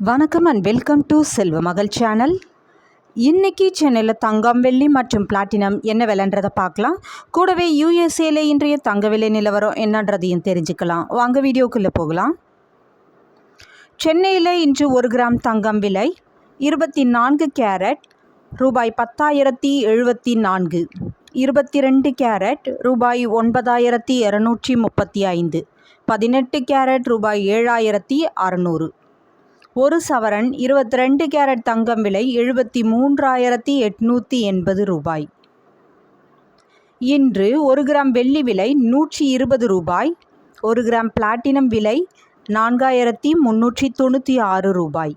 வணக்கம் and welcome to செல்வ மகள் சேனல் இன்னைக்கு சென்னையில் தங்கம் வெள்ளி மற்றும் பிளாட்டினம் என்ன விலைன்றதை பார்க்கலாம். கூடவே யூஎஸ்ஏல இன்றைய தங்க விலை நிலவரம் என்னன்றதையும் தெரிஞ்சுக்கலாம். வாங்க வீடியோக்குள்ளே போகலாம். சென்னையில் இன்று ஒரு கிராம் தங்கம் விலை இருபத்தி நான்கு கேரட் ரூபாய் பத்தாயிரத்தி எழுபத்தி நான்கு. இருபத்தி ரெண்டு கேரட் ரூபாய் ஒன்பதாயிரத்தி இரநூற்றி முப்பத்தி ஐந்து. பதினெட்டு கேரட் ரூபாய் ஏழாயிரத்தி அறநூறு. ஒரு சவரன் இருபத்தி ரெண்டு கேரட் தங்கம் விலை எழுபத்தி மூன்றாயிரத்தி எட்நூற்றி எண்பது ரூபாய். இன்று ஒரு கிராம் வெள்ளி விலை நூற்றி இருபது ரூபாய். ஒரு கிராம் பிளாட்டினம் விலை நான்காயிரத்தி முந்நூற்றி தொண்ணூற்றி ஆறு ரூபாய்.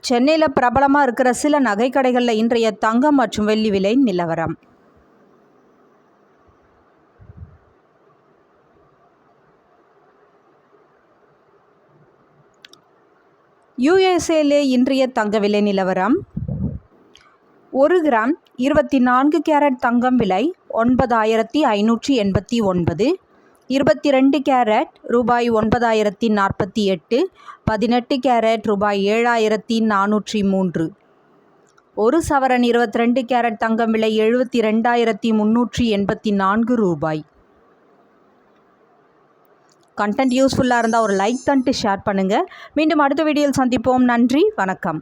சென்னையில் பிரபலமாக இருக்கிற சில நகைக்கடைகளில் இன்றைய தங்கம் மற்றும் வெள்ளி விலை நிலவரம். யுஎஸ்ஏலே இன்றைய தங்க விலை நிலவரம். ஒரு கிராம் இருபத்தி நான்கு கேரட் தங்கம் விலை ஒன்பதாயிரத்தி ஐநூற்றி எண்பத்தி ஒன்பது. இருபத்தி ரெண்டு கேரட் ரூபாய் ஒன்பதாயிரத்தி நாற்பத்தி எட்டு. பதினெட்டு கேரட் ரூபாய் ஏழாயிரத்தி நானூற்றி மூன்று. ஒரு சவரன் இருபத்தி ரெண்டு கேரட் தங்கம் விலை எழுபத்தி ரெண்டாயிரத்தி முந்நூற்றி எண்பத்தி நான்கு ரூபாய். கண்டென்ட் யூஸ்ஃபுல்லாக இருந்தால் ஒரு லைக் தன்ட்டு ஷேர் பண்ணுங்கள் மீண்டும் அடுத்த வீடியோவில் சந்திப்போம். நன்றி வணக்கம்.